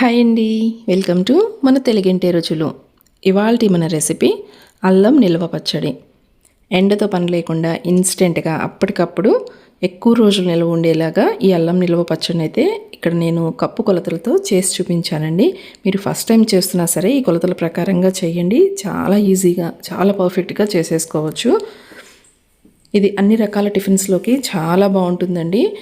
Hi అండి. Welcome to మన తెలుగింటి రుచులు. ఇవాల్టి మన రెసిపీ అల్లం నిల్వ పచ్చడి. ఎండతో పని లేకుండా ఇన్స్టెంట్గా అప్పటికప్పుడు ఎక్కువ రోజులు నిల్వ ఉండేలాగా ఈ అల్లం నిల్వ పచ్చడిని అయితే ఇక్కడ నేను కప్పు కొలతలతో చేసి చూపించానండి. మీరు ఫస్ట్ టైం చేస్తున్నా సరే ఈ కొలతల ప్రకారంగా చేయండి. చాలా ఈజీగా చాలా పర్ఫెక్ట్గా చేసేసుకోవచ్చు. ఇది అన్ని రకాల టిఫిన్స్లోకి చాలా బాగుంటుందండి.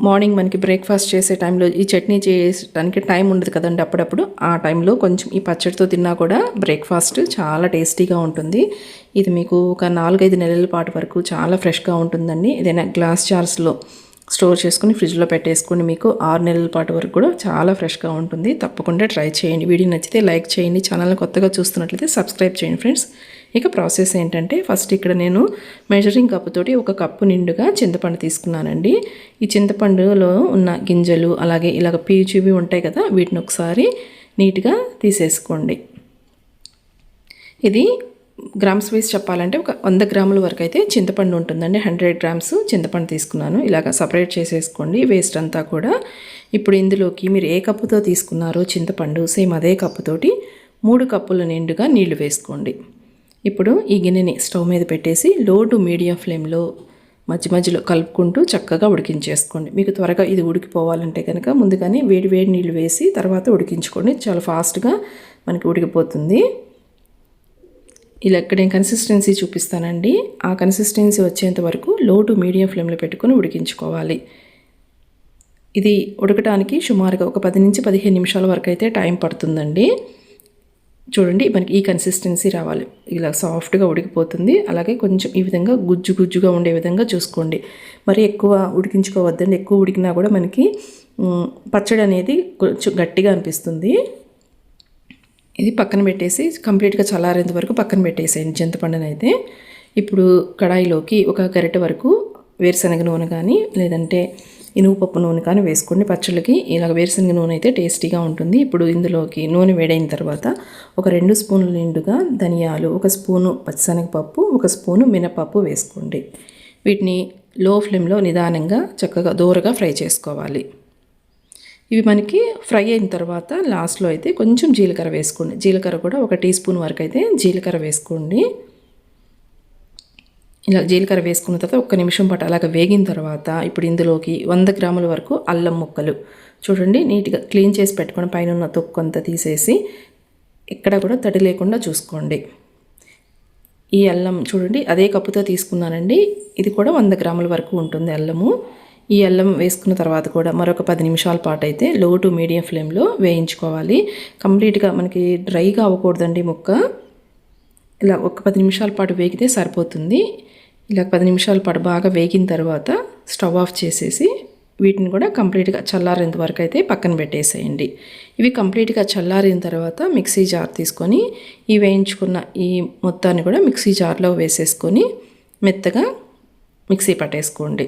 మార్నింగ్ మనకి బ్రేక్ఫాస్ట్ చేసే టైంలో ఈ చట్నీ చేయడానికి టైం ఉండదు కదండి అప్పుడప్పుడు. ఆ టైంలో కొంచెం ఈ పచ్చడితో తిన్నా కూడా బ్రేక్ఫాస్ట్ చాలా టేస్టీగా ఉంటుంది. ఇది మీకు ఒక నాలుగైదు నెలల పాటు వరకు చాలా ఫ్రెష్గా ఉంటుందండి. ఏదైనా గ్లాస్ జార్స్లో స్టోర్ చేసుకుని ఫ్రిడ్జ్లో పెట్టేసుకుని మీకు ఆరు నెలల పాటు వరకు కూడా చాలా ఫ్రెష్గా ఉంటుంది. తప్పకుండా ట్రై చేయండి. వీడియో నచ్చితే లైక్ చేయండి. ఛానల్ని కొత్తగా చూస్తున్నట్లయితే సబ్స్క్రైబ్ చేయండి ఫ్రెండ్స్. ఇక ప్రాసెస్ ఏంటంటే ఫస్ట్ ఇక్కడ నేను మెజరింగ్ కప్పుతోటి ఒక కప్పు నిండుగా చింతపండు తీసుకున్నానండి. ఈ చింతపండులో ఉన్న గింజలు అలాగే ఇలాగ పీచువి ఉంటాయి కదా వీటిని ఒకసారి నీట్గా తీసేసుకోండి. ఇది గ్రామ్స్ వైజ్ చెప్పాలంటే ఒక వంద గ్రాముల వరకు అయితే చింతపండు ఉంటుందండి. హండ్రెడ్ గ్రామ్స్ చింతపండు తీసుకున్నాను. ఇలాగ సపరేట్ చేసేసుకోండి. వేస్ట్ అంతా కూడా ఇప్పుడు ఇందులోకి మీరు ఏ కప్పుతో తీసుకున్నారో చింతపండు సేమ్ అదే కప్పుతోటి మూడు కప్పుల నిండుగా నీళ్ళు వేసుకోండి. ఇప్పుడు ఈ గిన్నెని స్టవ్ మీద పెట్టేసి లో టు మీడియం ఫ్లేమ్లో మధ్య మధ్యలో కలుపుకుంటూ చక్కగా ఉడికించేసుకోండి. మీకు త్వరగా ఇది ఉడికిపోవాలంటే కనుక ముందుగానే వేడి వేడి నీళ్ళు వేసి తర్వాత ఉడికించుకోండి. చాలా ఫాస్ట్గా మనకి ఉడికిపోతుంది. ఇలా ఇక్కడ నేను కన్సిస్టెన్సీ చూపిస్తానండి. ఆ కన్సిస్టెన్సీ వచ్చేంత వరకు లో టు మీడియం ఫ్లేమ్లో పెట్టుకొని ఉడికించుకోవాలి. ఇది ఉడకటానికి సుమారుగా ఒక పది నుంచి పదిహేను నిమిషాల వరకు అయితే టైం పడుతుందండి. చూడండి మనకి ఈ కన్సిస్టెన్సీ రావాలి. ఇలా సాఫ్ట్గా ఉడికిపోతుంది. అలాగే కొంచెం ఈ విధంగా గుజ్జు గుజ్జుగా ఉండే విధంగా చూసుకోండి. మరి ఎక్కువ ఉడికించుకోవద్దండి. ఎక్కువ ఉడికినా కూడా మనకి పచ్చడి అనేది కొంచెం గట్టిగా అనిపిస్తుంది. ఇది పక్కన పెట్టేసి కంప్లీట్గా చల్లారేంత వరకు పక్కన పెట్టేసేయండి చింతపండునైతే అయితే. ఇప్పుడు కడాయిలోకి ఒక గరిట వరకు వేరుశనగ నూనె కానీ లేదంటే ఇనుగుపప్పు నూనె కానీ వేసుకోండి. పచ్చళ్ళకి ఇలా వేరుశనగ నూనె అయితే టేస్టీగా ఉంటుంది. ఇప్పుడు ఇందులోకి నూనె వేడైన తర్వాత ఒక రెండు స్పూన్ల నిండుగా ధనియాలు ఒక స్పూను పచ్చిశనగపప్పు ఒక స్పూను మినపప్పు వేసుకోండి. వీటిని లో ఫ్లేమ్లో నిదానంగా చక్కగా దోరగా ఫ్రై చేసుకోవాలి. ఇవి మనకి ఫ్రై అయిన తర్వాత లాస్ట్లో అయితే కొంచెం జీలకర్ర వేసుకోండి. జీలకర్ర కూడా ఒక టీ స్పూన్ వరకు అయితే జీలకర్ర వేసుకోండి. ఇలా జీలకర్ర వేసుకున్న తర్వాత ఒక్క నిమిషం పాటు అలాగ వేగిన తర్వాత ఇప్పుడు ఇందులోకి వంద గ్రాముల వరకు అల్లం ముక్కలు చూడండి నీట్గా క్లీన్ చేసి పెట్టుకొని పైన ఉన్న తొక్కు అంతా తీసేసి ఎక్కడ కూడా తడి లేకుండా చూసుకోండి. ఈ అల్లం చూడండి అదే కప్పుతో తీసుకున్నానండి. ఇది కూడా వంద గ్రాముల వరకు ఉంటుంది అల్లము. ఈ అల్లం వేసుకున్న తర్వాత కూడా మరొక పది నిమిషాల పాటు అయితే లో టు మీడియం ఫ్లేమ్లో వేయించుకోవాలి. కంప్లీట్గా మనకి డ్రైగా అవ్వకూడదండి ముక్క. ఇలా ఒక పది నిమిషాల పాటు వేగితే సరిపోతుంది. ఇలా పది నిమిషాల పాటు బాగా వేగిన తర్వాత స్టవ్ ఆఫ్ చేసేసి వీటిని కూడా కంప్లీట్గా చల్లారేంత వరకు అయితే పక్కన పెట్టేసేయండి. ఇవి కంప్లీట్గా చల్లారిన తర్వాత మిక్సీ జార్ తీసుకొని ఈ వేయించుకున్న ఈ మొత్తాన్ని కూడా మిక్సీ జార్లో వేసేసుకొని మెత్తగా మిక్సీ పట్టేసుకోండి.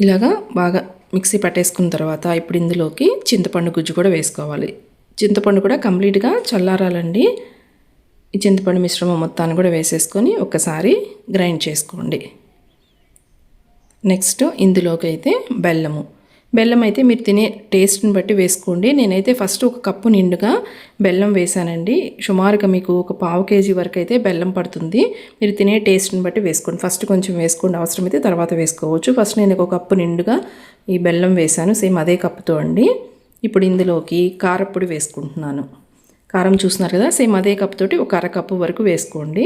ఇలాగా బాగా మిక్సీ పట్టేసుకున్న తర్వాత ఇప్పుడు ఇందులోకి చింతపండు గుజ్జు కూడా వేసుకోవాలి. చింతపండు కూడా కంప్లీట్గా చల్లారాలండి. ఈ చింతపండు మిశ్రమం మొత్తాన్ని కూడా వేసేసుకొని ఒకసారి గ్రైండ్ చేసుకోండి. నెక్స్ట్ ఇందులోకి అయితే బెల్లము. బెల్లం అయితే మీరు తినే టేస్ట్ని బట్టి వేసుకోండి. నేనైతే ఫస్ట్ ఒక కప్పు నిండుగా బెల్లం వేసానండి సుమారుగా మీకు ఒక పావు కేజీ వరకు అయితే బెల్లం పడుతుంది. మీరు తినే టేస్ట్ని బట్టి వేసుకోండి. ఫస్ట్ కొంచెం వేసుకోండి అవసరమైతే తర్వాత వేసుకోవచ్చు. ఫస్ట్ నేను ఒక కప్పు నిండుగా ఈ బెల్లం వేసాను సేమ్ అదే కప్పుతో అండి. ఇప్పుడు ఇందులోకి కారప్పొడి వేసుకుంటున్నాను. కారం చూస్తున్నారు కదా? సేమ్ అదే కప్పుతోటి ఒక అరకప్పు వరకు వేసుకోండి.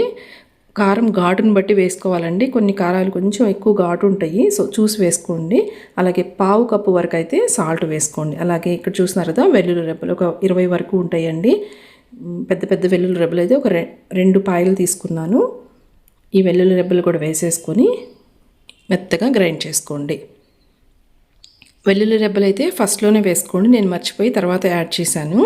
కారం ఘాటును బట్టి వేసుకోవాలండి. కొన్ని కారాలు కొంచెం ఎక్కువ ఘాటు ఉంటాయి. సో చూసి వేసుకోండి. అలాగే పావు కప్పు వరకు అయితే సాల్ట్ వేసుకోండి. అలాగే ఇక్కడ చూసినారు కదా వెల్లుల్లి రెబ్బలు ఒక ఇరవై వరకు ఉంటాయండి. పెద్ద పెద్ద వెల్లుల్లి రెబ్బలు అయితే ఒక రెండు పాయలు తీసుకున్నాను. ఈ వెల్లుల్లి రెబ్బలు కూడా వేసేసుకొని మెత్తగా గ్రైండ్ చేసుకోండి. వెల్లుల్లి రెబ్బలు అయితే ఫస్ట్లోనే వేసుకోండి. నేను మర్చిపోయి తర్వాత యాడ్ చేశాను.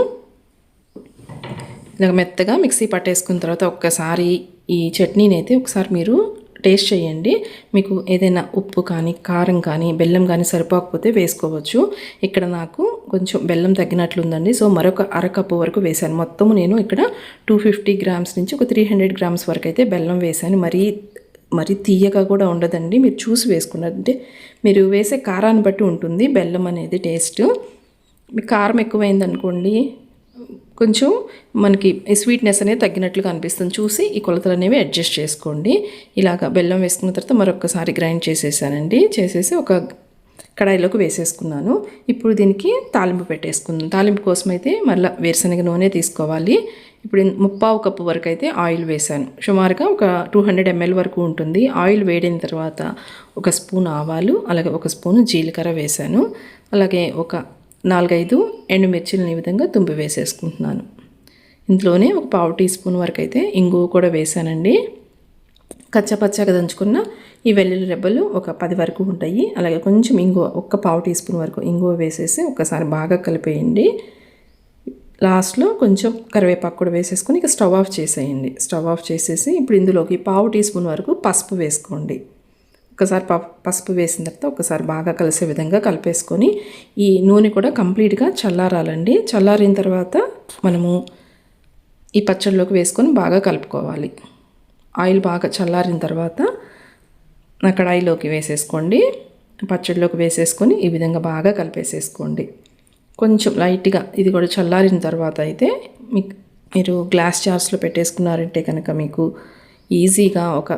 ఇలా మెత్తగా మిక్సీ పట్టేసుకున్న తర్వాత ఒక్కసారి ఈ చట్నీని అయితే ఒకసారి మీరు టేస్ట్ చేయండి. మీకు ఏదైనా ఉప్పు కానీ కారం కానీ బెల్లం కానీ సరిపోకపోతే వేసుకోవచ్చు. ఇక్కడ నాకు కొంచెం బెల్లం తగ్గినట్లుందండి. సో మరొక అరకప్పు వరకు వేశాను. మొత్తము నేను ఇక్కడ టూ ఫిఫ్టీ గ్రామ్స్ నుంచి ఒక త్రీ హండ్రెడ్ గ్రామ్స్ వరకు అయితే బెల్లం వేశాను. మరీ మరి తీయగా కూడా ఉండదండి. మీరు చూసి వేసుకున్నారంటే మీరు వేసే కారాన్ని బట్టి ఉంటుంది బెల్లం అనేది టేస్ట్. మీకు కారం ఎక్కువైంది అనుకోండి కొంచెం మనకి స్వీట్నెస్ అనేది తగ్గినట్లుగా అనిపిస్తుంది. చూసి ఈ కొలతలు అనేవి అడ్జస్ట్ చేసుకోండి. ఇలాగ బెల్లం వేసుకున్న తర్వాత మరొకసారి గ్రైండ్ చేసేసానండి. చేసేసి ఒక కడాయిలోకి వేసేసుకున్నాను. ఇప్పుడు దీనికి తాలింపు పెట్టేసుకుందాం. తాలింపు కోసం అయితే మళ్ళీ వేరుశనగ నూనె తీసుకోవాలి. ఇప్పుడు ముప్పావు కప్పు వరకు అయితే ఆయిల్ వేసాను సుమారుగా ఒక టూ హండ్రెడ్ ఎంఎల్ వరకు ఉంటుంది. ఆయిల్ వేడిన తర్వాత ఒక స్పూన్ ఆవాలు అలాగే ఒక స్పూన్ జీలకర్ర వేసాను అలాగే ఒక నాలుగైదు ఎండుమిర్చిలను ఈ విధంగా తుంపి వేసేసుకుంటున్నాను. ఇందులోనే ఒక పావు టీ స్పూన్ వరకు అయితే ఇంగువ కూడా వేసానండి కచ్చపచ్చగా దంచుకున్న ఈ వెల్లుల్లి రెబ్బలు ఒక పది వరకు ఉంటాయి. అలాగే కొంచెం ఇంగువ ఒక్క పావు టీ స్పూన్ వరకు ఇంగువ వేసేసి ఒకసారి బాగా కలిపేయండి. లాస్ట్లో కొంచెం కరివేపాకు కూడా వేసేసుకొని ఇక స్టవ్ ఆఫ్ చేసేయండి. స్టవ్ ఆఫ్ చేసేసి ఇప్పుడు ఇందులోకి పావు టీ స్పూన్ వరకు పసుపు వేసుకోండి. ఒకసారి పసుపు వేసిన తర్వాత ఒకసారి బాగా కలిసే విధంగా కలిపేసుకొని ఈ నూనె కూడా కంప్లీట్గా చల్లారాలండి. చల్లారిన తర్వాత మనము ఈ పచ్చడిలోకి వేసుకొని బాగా కలుపుకోవాలి. ఆయిల్ బాగా చల్లారిన తర్వాత నా కడాయిలోకి వేసేసుకోండి. పచ్చడిలోకి వేసేసుకొని ఈ విధంగా బాగా కలిపేసేసుకోండి. కొంచెం లైట్గా ఇది కూడా చల్లారిన తర్వాత అయితే మీకు మీరు గ్లాస్ జార్స్లో పెట్టేసుకున్నారంటే కనుక మీకు ఈజీగా ఒక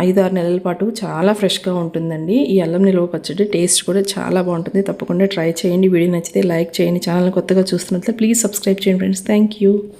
ఐదు ఆరు నెలల పాటు చాలా ఫ్రెష్గా ఉంటుందండి. ఈ అల్లం నిల్వ పచ్చడి టేస్ట్ కూడా చాలా బాగుంటుంది. తప్పకుండా ట్రై చేయండి. వీడియో నచ్చితే లైక్ చేయండి. ఛానల్ కొత్తగా చూస్తున్నట్లయితే ప్లీజ్ సబ్స్క్రైబ్ చేయండి ఫ్రెండ్స్. Thank you.